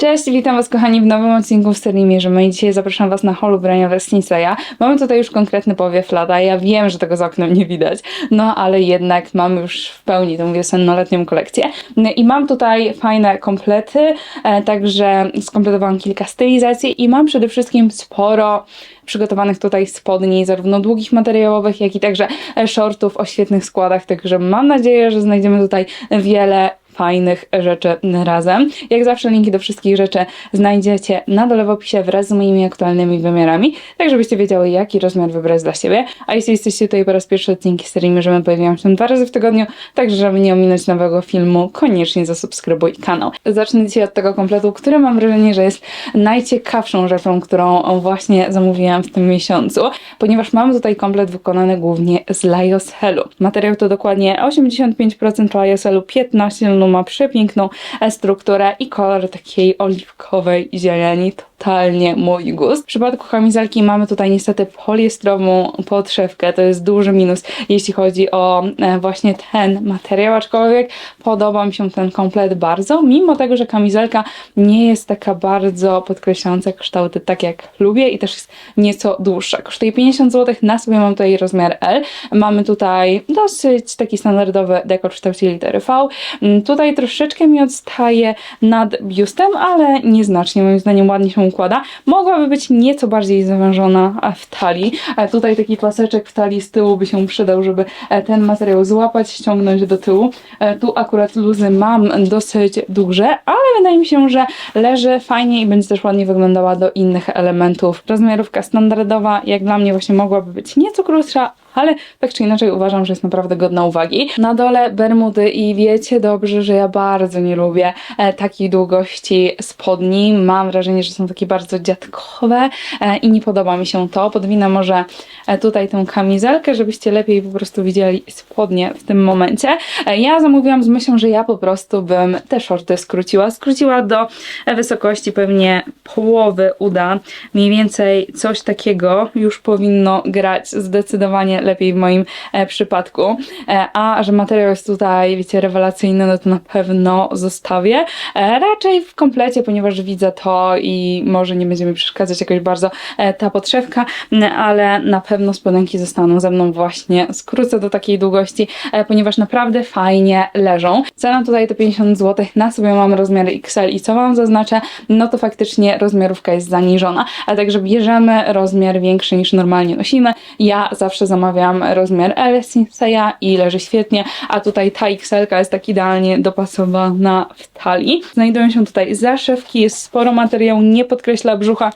Cześć, witam Was kochani w nowym odcinku w serii Mierzymy i dzisiaj zapraszam Was na hol ubraniowe Stinseya. Mamy tutaj już konkretny powiew lata, ja wiem, że tego za oknem nie widać, no ale jednak mamy już w pełni tą wiosennoletnią kolekcję. I mam tutaj fajne komplety, e, także skompletowałam kilka stylizacji i mam przede wszystkim sporo przygotowanych tutaj spodni, zarówno długich materiałowych, jak i także e, shortów o świetnych składach, także mam nadzieję, że znajdziemy tutaj wiele fajnych rzeczy razem. Jak zawsze linki do wszystkich rzeczy znajdziecie na dole w opisie wraz z moimi aktualnymi wymiarami, tak żebyście wiedziały jaki rozmiar wybrać dla siebie. A jeśli jesteście tutaj po raz pierwszy odcinki serii Mierzymy pojawiają się dwa razy w tygodniu, także żeby nie ominąć nowego filmu, koniecznie zasubskrybuj kanał. Zacznę dzisiaj od tego kompletu, który mam wrażenie, że jest najciekawszą rzeczą, którą właśnie zamówiłam w tym miesiącu, ponieważ mam tutaj komplet wykonany głównie z Lyocelu. Materiał to dokładnie 85% Lyocelu, 15 ma przepiękną strukturę i kolor takiej oliwkowej zieleni. Totalnie mój gust. W przypadku kamizelki mamy tutaj niestety poliestrową podszewkę. To jest duży minus, jeśli chodzi o e, właśnie ten materiał, aczkolwiek podoba mi się ten komplet bardzo, mimo tego, że kamizelka nie jest taka bardzo podkreślająca kształty, tak jak lubię i też jest nieco dłuższa. Kosztuje 50 zł, na sobie mam tutaj rozmiar L. Mamy tutaj dosyć taki standardowy dekor w kształcie litery V. Mm, Tutaj troszeczkę mi odstaje nad biustem, ale nieznacznie, moim zdaniem ładnie się układa. Mogłaby być nieco bardziej zawężona w talii. E, Tutaj taki paseczek w talii z tyłu by się przydał, żeby e, ten materiał złapać, ściągnąć do tyłu. E, Tu akurat luzy mam dosyć duże, ale wydaje mi się, że leży fajnie i będzie też ładnie wyglądała do innych elementów. Rozmiarówka standardowa, jak dla mnie właśnie mogłaby być nieco krótsza, ale tak czy inaczej uważam, że jest naprawdę godna uwagi. Na dole bermudy i wiecie dobrze, że ja bardzo nie lubię e, takiej długości spodni. Mam wrażenie, że są takie bardzo dziadkowe e, i nie podoba mi się to. Podwinę może e, tutaj tę kamizelkę, żebyście lepiej po prostu widzieli spodnie w tym momencie. Ja zamówiłam z myślą, że ja po prostu bym te shorty skróciła. Skróciła do wysokości pewnie połowy uda. Mniej więcej coś takiego już powinno grać zdecydowanie lepiej w moim e, przypadku. E, a że materiał jest tutaj, wiecie, rewelacyjny, no to na pewno zostawię. E, raczej w komplecie, ponieważ widzę to i może nie będzie mi przeszkadzać jakoś bardzo ta podszewka, ale na pewno spodenki zostaną ze mną właśnie. Skrócę do takiej długości, ponieważ naprawdę fajnie leżą. Cena tutaj to 50 zł, na sobie mam rozmiar XL i co wam zaznaczę, no to faktycznie rozmiarówka jest zaniżona, a także bierzemy rozmiar większy niż normalnie nosimy. Ja zawsze zamawiam rozmiar L Sinseya i leży świetnie, a tutaj ta XL jest tak idealnie dopasowana w talii. Znajdują się tutaj zaszewki, jest sporo materiału, nie podkreśla brzucha,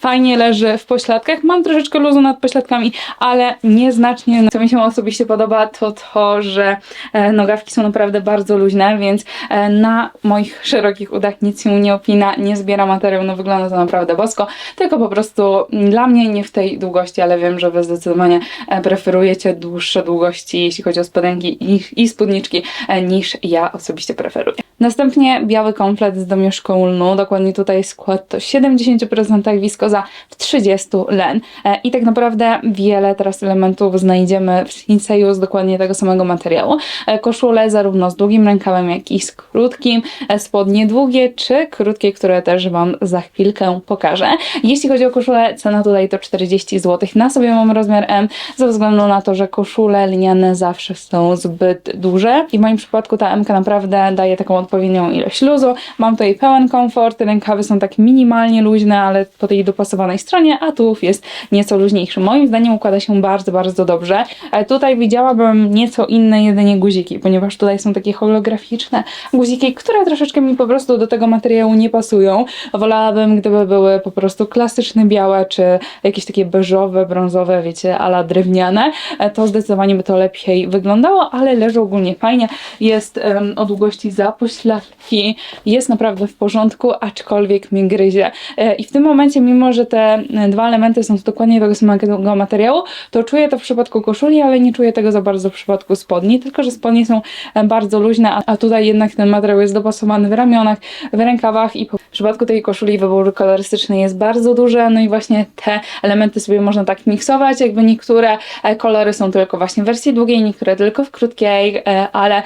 fajnie leży w pośladkach. Mam troszeczkę luzu nad pośladkami, ale nieznacznie. Co mi się osobiście podoba, to to, że e, nogawki są naprawdę bardzo luźne, więc e, na moich szerokich udach nic się nie opina, nie zbiera materiał, no wygląda to naprawdę bosko, tylko po prostu dla mnie nie w tej długości, ale wiem, że wy zdecydowanie e, preferujecie dłuższe długości, jeśli chodzi o spodenki i, spódniczki, niż ja osobiście preferuję. Następnie biały komplet z domieszką lnu, dokładnie tutaj skład to 70% wiskoza w 30 len. E, I tak naprawdę wiele teraz elementów znajdziemy w Sinseyu z dokładnie tego samego materiału. E, Koszule zarówno z długim rękawem, jak i z krótkim, e, spodnie długie czy krótkie, które też Wam za chwilkę pokażę. Jeśli chodzi o koszulę, cena tutaj to 40 zł. Na sobie mam rozmiar M, ze względu na to, że koszule lniane zawsze są zbyt duże i w moim przypadku ta M naprawdę daje taką odpowiednią ilość luzu. Mam tutaj pełen komfort, rękawy są tak minimalnie luźne, ale po tej dopasowanej stronie, a tułów jest nieco luźniejszy. Moim zdaniem układa się bardzo, bardzo dobrze. E, Tutaj widziałabym nieco inne jedynie guziki, ponieważ tutaj są takie holograficzne guziki, które troszeczkę mi po prostu do tego materiału nie pasują. Wolałabym, gdyby były po prostu klasyczne białe, czy jakieś takie beżowe, brązowe, wiecie, ala drewniane. E, To zdecydowanie by to lepiej wyglądało, ale leży ogólnie fajnie. Jest em, o długości za pośladki, jest naprawdę w porządku, aczkolwiek mnie gryzie. E, I w tym momencie, mimo że te e, dwa elementy są dokładnie tego samego materiału, to czuję to w przypadku koszuli, ale nie czuję tego za bardzo w przypadku spodni, tylko że spodnie są e, bardzo luźne, a- tutaj jednak ten materiał jest dopasowany w ramionach, w rękawach i po przypadku tej koszuli wybór kolorystyczny jest bardzo duży, no i właśnie te elementy sobie można tak miksować, jakby niektóre e, kolory są tylko właśnie w wersji długiej, niektóre tylko w krótkiej, e, ale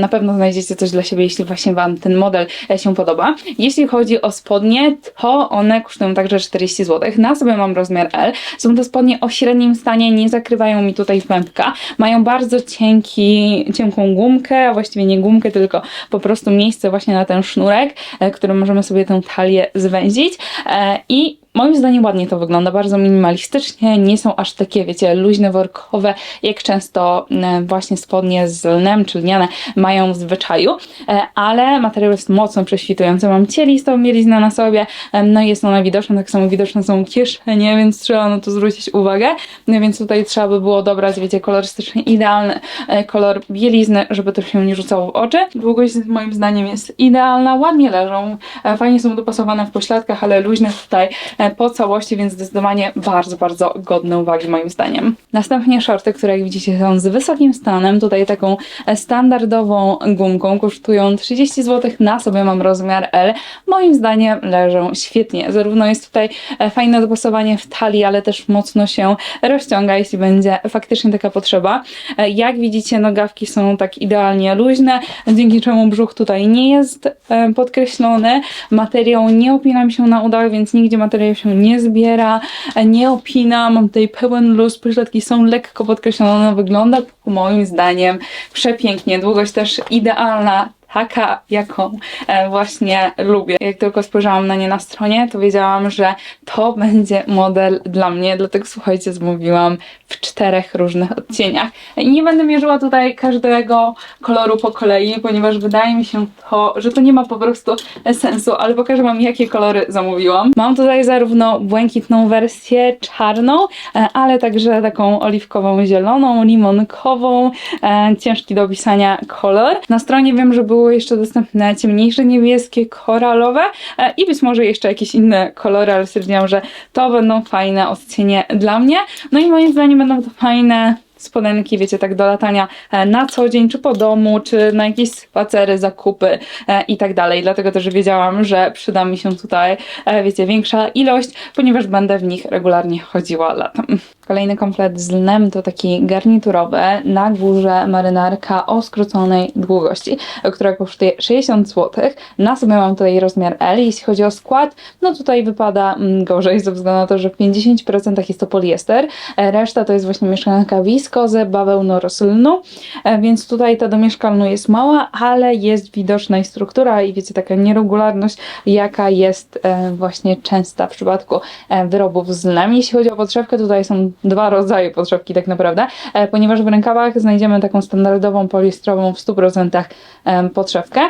na pewno znajdziecie coś dla siebie, jeśli właśnie Wam ten model e, się podoba. Jeśli chodzi o spodnie, to one kosztują także 40 zł. Na sobie mam rozmiar L. Są to spodnie o średnim stanie, nie zakrywają mi tutaj pępka. Mają bardzo cienki, cienką gumkę, a właściwie nie gumkę, tylko po prostu miejsce właśnie na ten sznurek, którym możemy sobie tę talię zwęzić. E, I Moim zdaniem ładnie to wygląda, bardzo minimalistycznie, nie są aż takie, wiecie, luźne, workowe, jak często e, właśnie spodnie z lnem czy lniane mają w zwyczaju, E, ale materiał jest mocno prześwitujący. Mam cielistą mieliznę na sobie, e, no i jest ona widoczna, tak samo widoczne są kieszenie, więc trzeba na to zwrócić uwagę, no więc tutaj trzeba by było dobrać, wiecie, kolorystycznie idealny kolor bielizny, żeby to się nie rzucało w oczy. Długość moim zdaniem jest idealna, ładnie leżą, fajnie są dopasowane w pośladkach, ale luźne tutaj po całości, więc zdecydowanie bardzo, bardzo godne uwagi moim zdaniem. Następnie shorty, które jak widzicie są z wysokim stanem, tutaj taką e, standardową gumką, kosztują 30 zł, na sobie mam rozmiar L. Moim zdaniem leżą świetnie. Zarówno jest tutaj e, fajne dopasowanie w talii, ale też mocno się rozciąga, jeśli będzie faktycznie taka potrzeba. E, Jak widzicie, nogawki są tak idealnie luźne, dzięki czemu brzuch tutaj nie jest e, podkreślony. Materiał nie opina mi się na udach, więc nigdzie materiał się nie zbiera, nie opina. Mam tutaj pełen luz, pośladki są lekko podkreślone, wygląda moim zdaniem przepięknie. Długość też idealna, taka, jaką e, właśnie lubię. Jak tylko spojrzałam na nie na stronie, to wiedziałam, że to będzie model dla mnie, dlatego słuchajcie, zmówiłam w czterech różnych odcieniach. I nie będę mierzyła tutaj każdego koloru po kolei, ponieważ wydaje mi się to, że to nie ma po prostu sensu, ale pokażę Wam, jakie kolory zamówiłam. Mam tutaj zarówno błękitną wersję czarną, e, ale także taką oliwkową, zieloną, limonkową, e, ciężki do opisania kolor. Na stronie wiem, że były jeszcze dostępne ciemniejsze niebieskie, koralowe e, i być może jeszcze jakieś inne kolory, ale stwierdziłam, że to będą fajne odcienie dla mnie. No i moim zdaniem będą to fajne spodenki, wiecie, tak do latania e, na co dzień, czy po domu, czy na jakieś spacery, zakupy e, i tak dalej. Dlatego też wiedziałam, że przyda mi się tutaj, e, wiecie, większa ilość, ponieważ będę w nich regularnie chodziła latem. Kolejny komplet z lnem to taki garniturowy, na górze marynarka o skróconej długości, która kosztuje 60 zł. Na sobie mam tutaj rozmiar L. Jeśli chodzi o skład, no tutaj wypada mm, gorzej ze względu na to, że w 50% jest to poliester, reszta to jest właśnie mieszanka wiskozy, bawełno-roslnu, e, więc tutaj ta domieszkalnu jest mała, ale jest widoczna jej struktura i wiecie, taka nieregularność, jaka jest e, właśnie częsta w przypadku e, wyrobów z lnem. Jeśli chodzi o podszewkę, tutaj są dwa rodzaje podszewki tak naprawdę, ponieważ w rękawach znajdziemy taką standardową poliestrową w 100% em, podszewkę,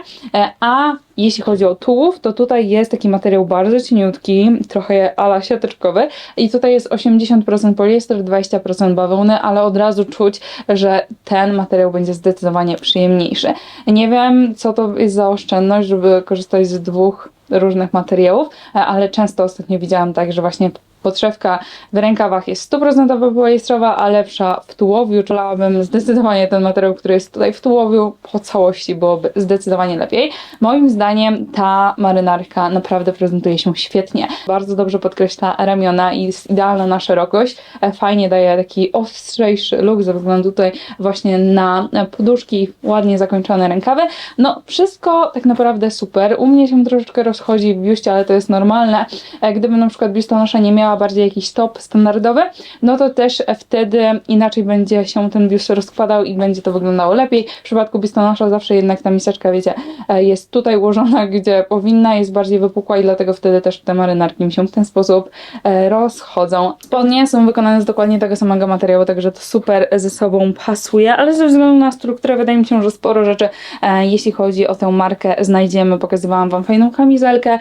a jeśli chodzi o tułów, to tutaj jest taki materiał bardzo cieniutki, trochę ala siateczkowy i tutaj jest 80% poliester, 20% bawełny, ale od razu czuć, że ten materiał będzie zdecydowanie przyjemniejszy. Nie wiem, co to jest za oszczędność, żeby korzystać z dwóch różnych materiałów, e, ale często ostatnio widziałam tak, że właśnie podszewka w rękawach jest 100% poliestrowa, a lepsza w tułowiu. Czulałabym zdecydowanie ten materiał, który jest tutaj w tułowiu, po całości byłoby zdecydowanie lepiej. Moim zdaniem ta marynarka naprawdę prezentuje się świetnie. Bardzo dobrze podkreśla ramiona i jest idealna na szerokość. E, Fajnie daje taki ostrzejszy look ze względu tutaj właśnie na poduszki, ładnie zakończone rękawy. No wszystko tak naprawdę super. U mnie się troszeczkę rozchodzi w biuście, ale to jest normalne. E, Gdyby na przykład biustonosza nie miała bardziej jakiś stop standardowy, no to też wtedy inaczej będzie się ten biust rozkładał i będzie to wyglądało lepiej. W przypadku biustonosza zawsze jednak ta miseczka, wiecie, e, jest tutaj ułożona, gdzie powinna, jest bardziej wypukła i dlatego wtedy też te marynarki mi się w ten sposób e, rozchodzą. Spodnie są wykonane z dokładnie tego samego materiału, także to super ze sobą pasuje, ale ze względu na strukturę wydaje mi się, że sporo rzeczy, e, jeśli chodzi o tę markę, znajdziemy. Pokazywałam Wam fajną kamizelkę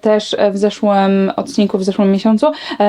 też w zeszłym odcinku, w zeszłym miesiącu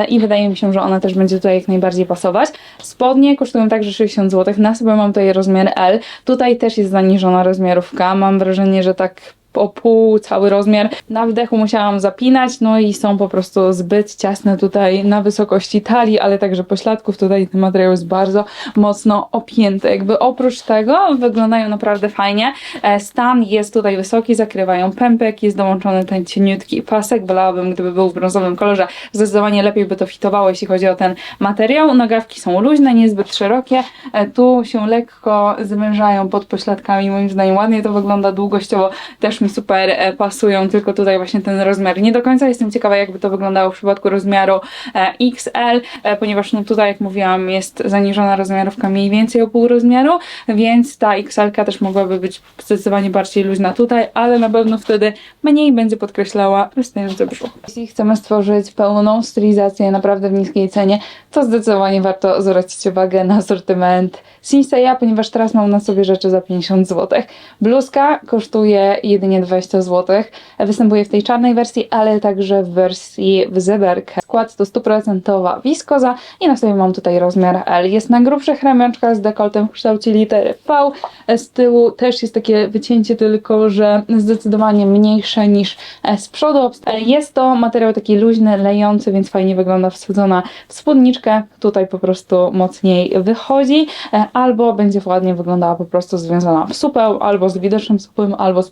i wydaje mi się, że ona też będzie tutaj jak najbardziej pasować. Spodnie kosztują także 60 zł, na sobie mam tutaj rozmiar L. Tutaj też jest zaniżona rozmiarówka. Mam wrażenie, że tak o pół, cały rozmiar. Na wdechu musiałam zapinać, no i są po prostu zbyt ciasne tutaj na wysokości talii, ale także pośladków. Tutaj ten materiał jest bardzo mocno opięty. Jakby oprócz tego wyglądają naprawdę fajnie. E, Stan jest tutaj wysoki, zakrywają pępek, jest dołączony ten cieniutki pasek. Wolałabym, gdyby był w brązowym kolorze. Zdecydowanie lepiej by to fitowało, jeśli chodzi o ten materiał. Nogawki są luźne, niezbyt szerokie. E, Tu się lekko zwężają pod pośladkami. Moim zdaniem ładnie to wygląda długościowo. Też mi super e, pasują, tylko tutaj właśnie ten rozmiar nie do końca. Jestem ciekawa, jakby to wyglądało w przypadku rozmiaru e, XL, e, ponieważ no tutaj, jak mówiłam, jest zaniżona rozmiarówka mniej więcej o pół rozmiaru, więc ta XL też mogłaby być zdecydowanie bardziej luźna tutaj, ale na pewno wtedy mniej będzie podkreślała wystający brzuch. Jeśli chcemy stworzyć pełną stylizację naprawdę w niskiej cenie, to zdecydowanie warto zwrócić uwagę na asortyment Sinseya, ponieważ teraz mam na sobie rzeczy za 50 zł. Bluzka kosztuje jedynie 20 zł. Występuje w tej czarnej wersji, ale także w wersji w zeberkę. Skład to 100% wiskoza i na sobie mam tutaj rozmiar L. Jest na grubszych ramionczkach z dekoltem w kształcie litery V. Z tyłu też jest takie wycięcie, tylko że zdecydowanie mniejsze niż z przodu. Jest to materiał taki luźny, lejący, więc fajnie wygląda wsadzona w spódniczkę. Tutaj po prostu mocniej wychodzi, e, albo będzie ładnie wyglądała po prostu związana w supeł, albo z widocznym supłem, albo z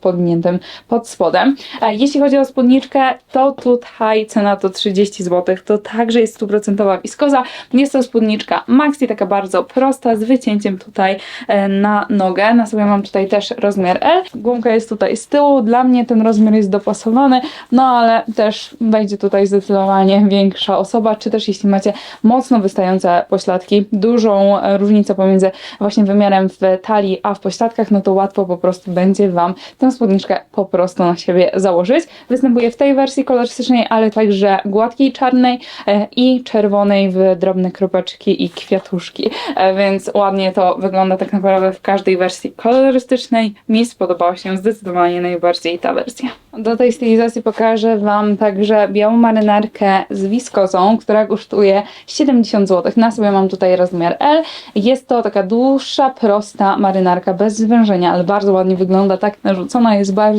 podwiniętym pod spodem. E, Jeśli chodzi o spódniczkę, to tutaj cena to 30 zł. To także jest stuprocentowa wiskoza. Jest to spódniczka maxi, taka bardzo prosta, z wycięciem tutaj e, na nogę. Na sobie mam tutaj też rozmiar L. Gumka jest tutaj z tyłu. Dla mnie ten rozmiar jest dopasowany, no ale też wejdzie tutaj zdecydowanie większa osoba, czy też jeśli macie mocno wystające pośladki, dużą e, różnicę pomiędzy właśnie wymiarem w talii a w pośladkach, no to łatwo po prostu będzie Wam tę spódniczkę po prostu na siebie założyć. Występuje w tej wersji kolorystycznej, ale także gładkiej czarnej e, i czerwonej w drobne kropeczki i kwiatuszki, e, więc ładnie to wygląda tak naprawdę w każdej wersji kolorystycznej. Mi spodobała się zdecydowanie najbardziej ta wersja. Do tej stylizacji pokażę Wam także białą marynarkę z wiskozą, która kosztuje 70 zł. Na sobie mam tutaj rozmiar L. Jest to taka dłuższa, prosta marynarka bez zwężenia, ale bardzo ładnie wygląda, tak narzucona, jest bardzo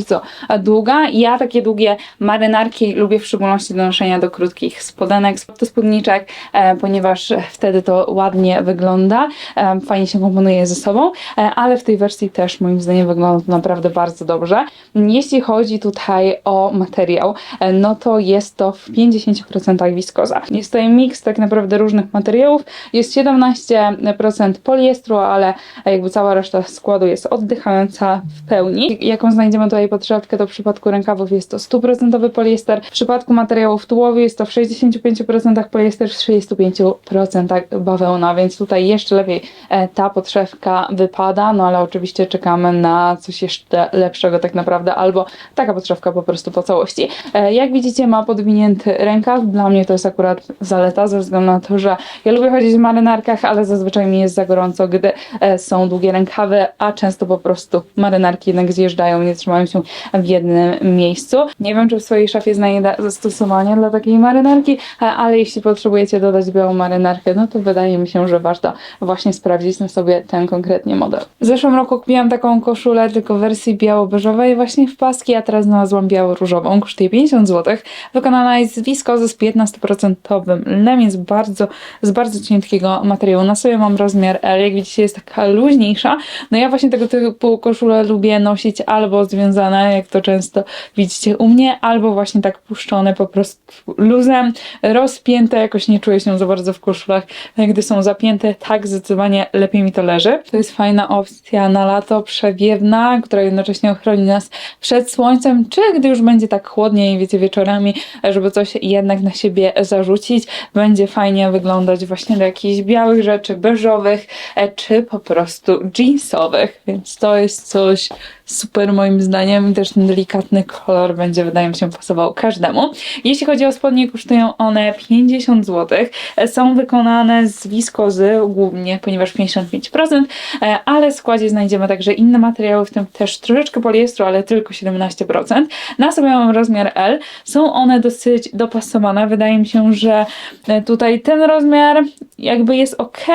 długa. Ja takie długie marynarki lubię w szczególności do noszenia do krótkich spodenek, do spódniczek, e, ponieważ wtedy to ładnie wygląda, e, fajnie się komponuje ze sobą, e, ale w tej wersji też moim zdaniem wygląda to naprawdę bardzo dobrze. Jeśli chodzi tutaj o materiał, no to jest to w 50% wiskoza. Jest tutaj miks tak naprawdę różnych materiałów. Jest 17% poliestru, ale jakby cała reszta składu jest oddychająca w pełni. Jaką znajdziemy tutaj podszewkę, to w przypadku rękawów jest to 100% poliester. W przypadku materiałów tułowych jest to w 65% poliester, w 35% bawełna, więc tutaj jeszcze lepiej e, ta podszewka wypada, no ale oczywiście czekamy na coś jeszcze lepszego tak naprawdę, albo taka podszewka po prostu po całości. E, Jak widzicie ma podwinięty rękaw, dla mnie to jest akurat zaleta, ze względu na to, że ja lubię chodzić w marynarkach, ale zazwyczaj mi jest za gorąco, gdy e, są długie rękawy, a często po prostu marynarki jednak zjeżdżają, nie trzymają się w jednym miejscu. Nie wiem, czy w swojej szafie znajdę zastosowanie dla takiej marynarki, e, ale jeśli potrzebujecie dodać białą marynarkę, no to wydaje mi się, że warto właśnie sprawdzić na sobie ten konkretnie model. W zeszłym roku kupiłam taką koszulę tylko w wersji biało-beżowej właśnie w paski, a teraz znalazłam biało-różową, kosztuje 50 zł. Wykonana jest z wiskozy z 15% lnem, jest bardzo, z bardzo cieniutkiego materiału. Na sobie mam rozmiar L, jak widzicie jest taka luźniejsza. No ja właśnie tego typu koszule lubię nosić albo związane, jak to często widzicie u mnie, albo właśnie tak puszczone po prostu luzem, rozpięte, jakoś nie czuję się za bardzo w koszulach, gdy są zapięte, tak zdecydowanie lepiej mi to leży. To jest fajna opcja na lato, przewiewna, która jednocześnie ochroni nas przed słońcem, czy gdy już będzie tak chłodniej, wiecie, wieczorami, żeby coś jednak na siebie zarzucić, będzie fajnie wyglądać właśnie do jakichś białych rzeczy, beżowych, e, czy po prostu jeansowych, więc to jest coś super moim zdaniem i też ten delikatny kolor będzie wydaje mi się pasował każdemu. Jeśli chodzi o spodnie, kosztują one 50 zł. E, Są wykonane z wiskozy głównie, ponieważ 55%, e, ale w składzie znajdziemy także inne materiały, w tym też troszeczkę poliestru, ale tylko 17%. Na sobie mam rozmiar L. Są one dosyć dopasowane. Wydaje mi się, że e, tutaj ten rozmiar jakby jest ok,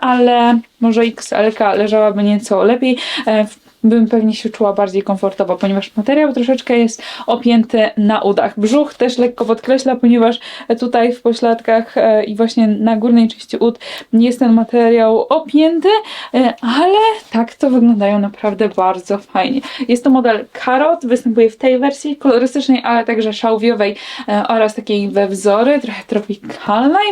ale może XL leżałaby nieco lepiej. W bym pewnie się czuła bardziej komfortowo, ponieważ materiał troszeczkę jest opięty na udach. Brzuch też lekko podkreśla, ponieważ tutaj w pośladkach e, i właśnie na górnej części ud jest ten materiał opięty, e, ale tak to wyglądają naprawdę bardzo fajnie. Jest to model Karot, występuje w tej wersji kolorystycznej, ale także szałwiowej e, oraz takiej we wzory, trochę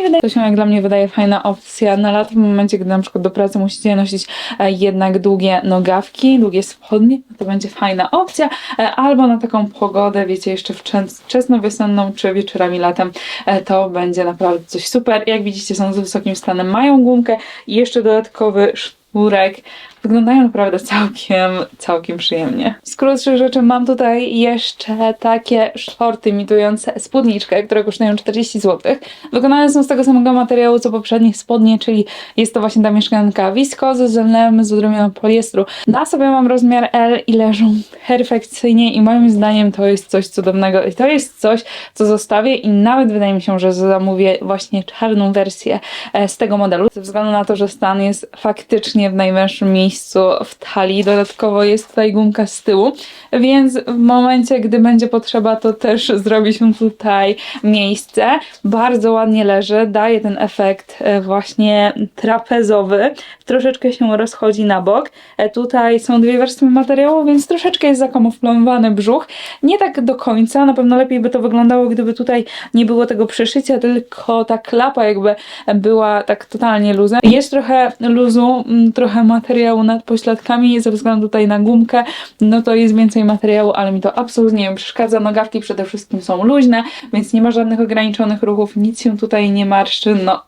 wydaje to się jak dla mnie wydaje fajna opcja na lato, w momencie, gdy na przykład do pracy musicie nosić jednak długie nogawki, długie spodnie, no to będzie fajna opcja, e, albo na taką pogodę, wiecie, jeszcze wczes- wczesnowiosenną czy wieczorami latem, e, to będzie naprawdę coś super. Jak widzicie są z wysokim stanem, mają gumkę i jeszcze dodatkowy sznurek. Wyglądają naprawdę całkiem, całkiem przyjemnie. Z krótszych rzeczy mam tutaj jeszcze takie shorty imitujące spódniczkę, które kosztują 40 zł. Wykonane są z tego samego materiału co poprzednie spodnie, czyli jest to właśnie ta mieszkanka wiskozy z lnem z odrobioną poliestru. Na sobie mam rozmiar L i leżą perfekcyjnie i moim zdaniem to jest coś cudownego i to jest coś, co zostawię i nawet wydaje mi się, że zamówię właśnie czarną wersję e, z tego modelu, ze względu na to, że stan jest faktycznie w najwęższym miejscu w talii. Dodatkowo jest tutaj gumka z tyłu, więc w momencie, gdy będzie potrzeba, to też zrobi się tutaj miejsce. Bardzo ładnie leży, daje ten efekt e, właśnie trapezowy. Troszeczkę się rozchodzi na bok. E, Tutaj są dwie wersje materiału, więc troszeczkę jest zakamuflowany brzuch. Nie tak do końca, na pewno lepiej by to wyglądało, gdyby tutaj nie było tego przeszycia, tylko ta klapa jakby była tak totalnie luzem. Jest trochę luzu, mm, trochę materiału nad pośladkami ze względu tutaj na gumkę, no to jest więcej materiału, ale mi to absolutnie nie przeszkadza. Nogawki przede wszystkim są luźne, więc nie ma żadnych ograniczonych ruchów, nic się tutaj nie marszczy, no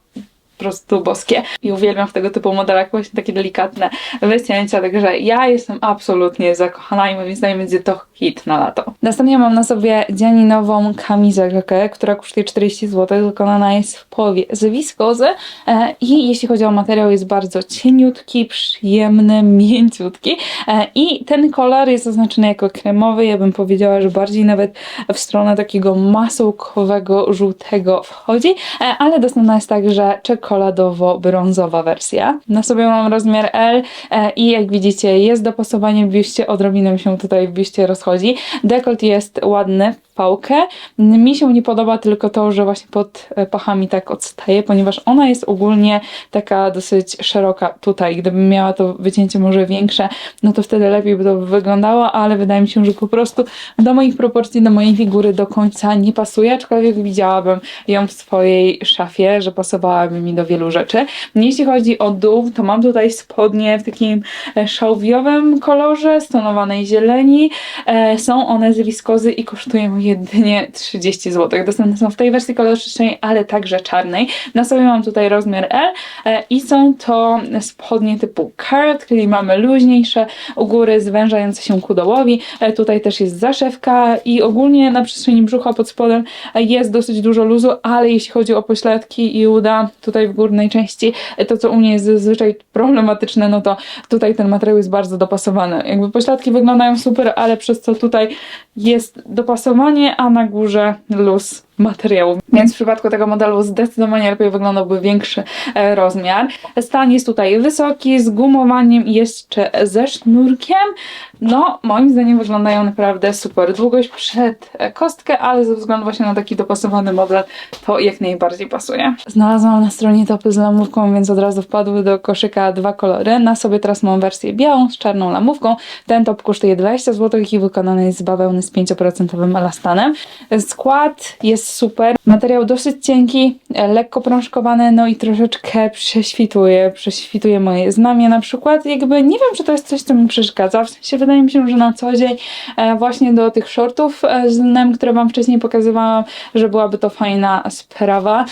prostu boskie. I uwielbiam w tego typu modelach właśnie takie delikatne wycięcia, także ja jestem absolutnie zakochana i moim zdaniem będzie to hit na lato. Następnie mam na sobie dzianinową kamizelkę, która kosztuje 40 zł, wykonana jest w połowie z wiskozy e, i jeśli chodzi o materiał jest bardzo cieniutki, przyjemny, mięciutki e, i ten kolor jest zaznaczony jako kremowy, ja bym powiedziała, że bardziej nawet w stronę takiego masełkowego, żółtego wchodzi, e, ale dostępna jest także czekoladowo-brązowa wersja. Na sobie mam rozmiar L e, i jak widzicie jest dopasowanie w biuście, odrobinę się tutaj w biuście rozchodzi. Dekolt jest ładny, pałkę. Mi się nie podoba tylko to, że właśnie pod e, pachami tak odstaje, ponieważ ona jest ogólnie taka dosyć szeroka tutaj. Gdybym miała to wycięcie może większe, no to wtedy lepiej by to wyglądało, ale wydaje mi się, że po prostu do moich proporcji, do mojej figury do końca nie pasuje, aczkolwiek widziałabym ją w swojej szafie, że pasowałaby mi do wielu rzeczy. Jeśli chodzi o dół, to mam tutaj spodnie w takim e, szałwiowym kolorze, stonowanej zieleni. E, Są one z wiskozy i kosztują jedynie 30 zł. Dostępne są w tej wersji kolorystycznej, ale także czarnej. Na sobie mam tutaj rozmiar L e, i są to spodnie typu carrot, czyli mamy luźniejsze u góry, zwężające się ku dołowi. E, Tutaj też jest zaszewka i ogólnie na przestrzeni brzucha pod spodem e, jest dosyć dużo luzu, ale jeśli chodzi o pośladki i uda tutaj w górnej części, to co u mnie jest zazwyczaj problematyczne, no to tutaj ten materiał jest bardzo dopasowany. Jakby pośladki wyglądają super, ale przez co tutaj jest dopasowanie, a na górze luz materiału. Więc w przypadku tego modelu zdecydowanie lepiej wyglądałby większy e, rozmiar. Stan jest tutaj wysoki, z gumowaniem i jeszcze ze sznurkiem. No, moim zdaniem wyglądają naprawdę super. Długość przed e, kostkę, ale ze względu właśnie na taki dopasowany model to jak najbardziej pasuje. Znalazłam na stronie topy z lamówką, więc od razu wpadły do koszyka dwa kolory. Na sobie teraz mam wersję białą z czarną lamówką. Ten top kosztuje 20 zł i wykonany jest z bawełny z 5% elastanem. Skład jest super. Materiał dosyć cienki, e, lekko prążkowany, no i troszeczkę prześwituje. Prześwituje moje znamie na przykład. Jakby nie wiem, czy to jest coś, co mi przeszkadza. W sensie wydaje mi się, że na co dzień e, właśnie do tych shortów e, z lnem, które wam wcześniej pokazywałam, że byłaby to fajna sprawa,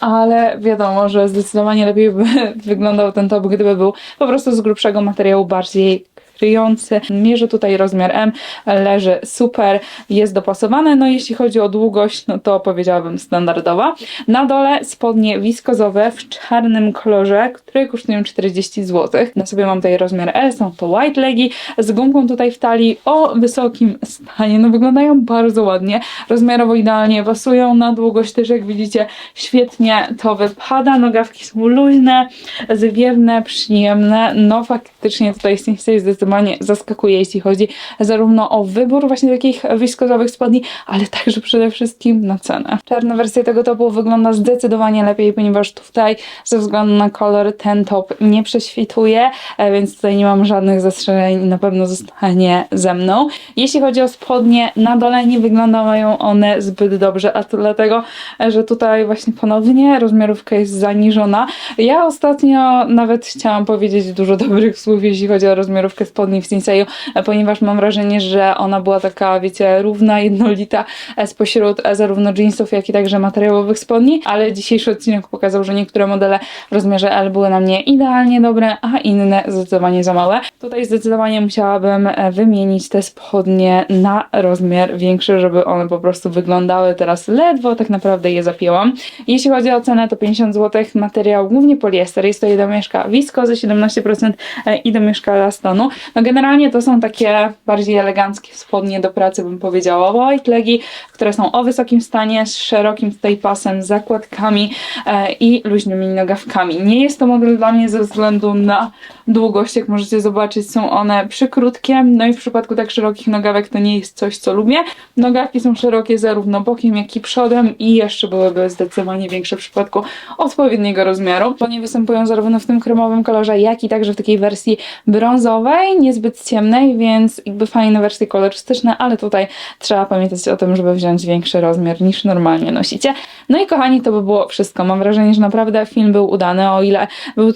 ale wiadomo, że zdecydowanie lepiej by wyglądał ten top, gdyby był po prostu z grubszego materiału bardziej kryjący. Mierzę tutaj rozmiar M, leży super, jest dopasowany. No jeśli chodzi o długość, no to powiedziałabym standardowa. Na dole spodnie wiskozowe w czarnym kolorze, które kosztują 40 zł. Na sobie mam tutaj rozmiar L, są to white legi z gumką tutaj w talii o wysokim stanie. No wyglądają bardzo ładnie, rozmiarowo idealnie pasują na długość też jak widzicie świetnie to wypada. Nogawki są luźne, zwiewne, przyjemne. No faktycznie tutaj Sensei zdecydowanie zdecydowanie zaskakuje, jeśli chodzi zarówno o wybór właśnie takich wiskozowych spodni, ale także przede wszystkim na cenę. Czarna wersja tego topu wygląda zdecydowanie lepiej, ponieważ tutaj ze względu na kolor ten top nie prześwituje, e, więc tutaj nie mam żadnych zastrzeżeń i na pewno zostanie ze mną. Jeśli chodzi o spodnie, na dole nie wyglądają one zbyt dobrze, a to dlatego, że tutaj właśnie ponownie rozmiarówka jest zaniżona. Ja ostatnio nawet chciałam powiedzieć dużo dobrych słów, jeśli chodzi o rozmiarówkę spodni w Sinseju, ponieważ mam wrażenie, że ona była taka, wiecie, równa, jednolita spośród zarówno jeansów, jak i także materiałowych spodni, ale dzisiejszy odcinek pokazał, że niektóre modele w rozmiarze L były na mnie idealnie dobre, a inne zdecydowanie za małe. Tutaj zdecydowanie musiałabym e, wymienić te spodnie na rozmiar większy, żeby one po prostu wyglądały teraz ledwo, tak naprawdę je zapięłam. Jeśli chodzi o cenę, to 50 zł, materiał głównie poliester, jest to domieszka wiskozy 17% e, i domieszka elastanu. No generalnie to są takie bardziej eleganckie spodnie do pracy, bym powiedziała, white legi, które są o wysokim stanie, z szerokim tutaj pasem, zakładkami e, i luźnymi nogawkami. Nie jest to model dla mnie ze względu na długość, jak możecie zobaczyć, są one przykrótkie, no i w przypadku tak szerokich nogawek to nie jest coś, co lubię. Nogawki są szerokie zarówno bokiem, jak i przodem i jeszcze byłyby zdecydowanie większe w przypadku odpowiedniego rozmiaru, bo nie występują zarówno w tym kremowym kolorze, jak i także w takiej wersji brązowej, niezbyt ciemnej, więc jakby fajne wersje kolorystyczne, ale tutaj trzeba pamiętać o tym, żeby wziąć większy rozmiar niż normalnie nosicie. No i kochani, to by było wszystko. Mam wrażenie, że naprawdę film był udany, o ile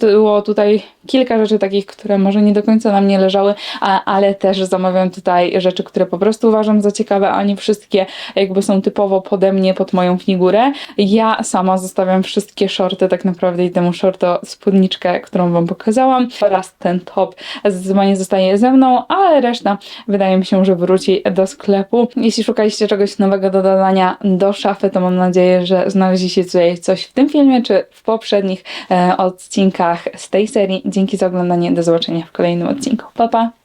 było tutaj kilka rzeczy takich, które może nie do końca na mnie leżały, a, ale też zamawiam tutaj rzeczy, które po prostu uważam za ciekawe, a nie wszystkie jakby są typowo pode mnie, pod moją figurę. Ja sama zostawiam wszystkie shorty, tak naprawdę i temu shorto spódniczkę, którą wam pokazałam oraz ten top zdecydowanie zostaje ze mną, ale reszta wydaje mi się, że wróci do sklepu. Jeśli szukaliście czegoś nowego do dodania do szafy, to mam nadzieję, że znaleźliście tutaj coś w tym filmie, czy w poprzednich e, odcinkach z tej serii. Dzięki za oglądanie, do zobaczenia w kolejnym odcinku. Pa, pa!